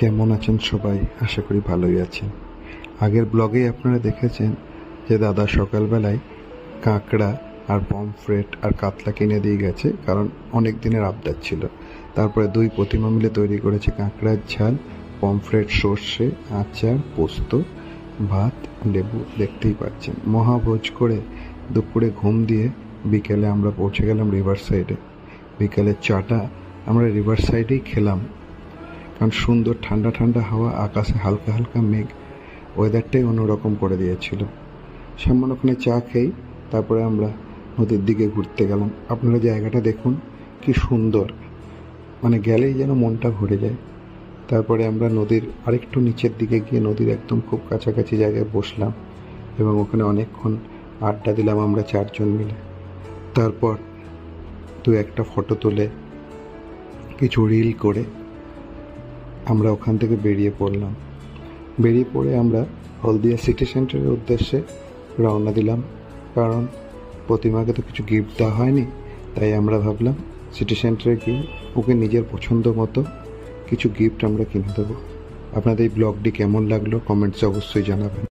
কেমন আছেন সবাই? আশা করি ভালোই আছেন। আগের ব্লগেই আপনারা দেখেছেন যে দাদা সকালবেলায় কাঁকড়া আর পমফ্রেট আর কাতলা কিনে দিয়ে গেছে, কারণ অনেক দিনের আবদার ছিল। তারপরে দুই প্রতিমা মিলে তৈরি করেছে কাঁকড়ার ঝাল, পমফ্রেট, সর্ষে, আচার, পোস্ত, ভাত, লেবু, দেখতেই পাচ্ছেন। মহাভোজ করে দুপুরে ঘুম দিয়ে বিকেলে আমরা পৌঁছে গেলাম রিভার সাইডে। বিকেলের চাটা আমরা রিভার সাইডেই খেলাম। কারণ সুন্দর ঠান্ডা ঠান্ডা হাওয়া, আকাশে হালকা হালকা মেঘ ওয়েদারটাই অন্যরকম করে দিয়েছিল। সামান্য ওখানে চা খেয়েই তারপরে আমরা নদীর দিকে ঘুরতে গেলাম। আপনারা জায়গাটা দেখুন, কি সুন্দর। মানে গেলেই যেন মনটা ভরে যায়। তারপরে আমরা নদীর আরেকটু নিচের দিকে গিয়ে নদীর একদম খুব কাছাকাছি জায়গায় বসলাম এবং ওখানে অনেকক্ষণ আড্ডা দিলাম আমরা চারজন মিলে। তারপর দু একটা ফটো তুলে কিছু রিল করে আমরা ওখান থেকে বেরিয়ে পড়লাম। বেরিয়ে পড়ে আমরা হলদিয়া সিটি সেন্টারের উদ্দেশ্যে রওনা দিলাম। কারণ প্রতিমাকে তো কিছু গিফট দেওয়া হয়নি, তাই আমরা ভাবলাম সিটি সেন্টারে গিয়ে ওকে নিজের পছন্দ মতো কিছু গিফট আমরা কিনে দেবো। আপনাদের এই ব্লগটি কেমন লাগল কমেন্টসে অবশ্যই জানাবেন।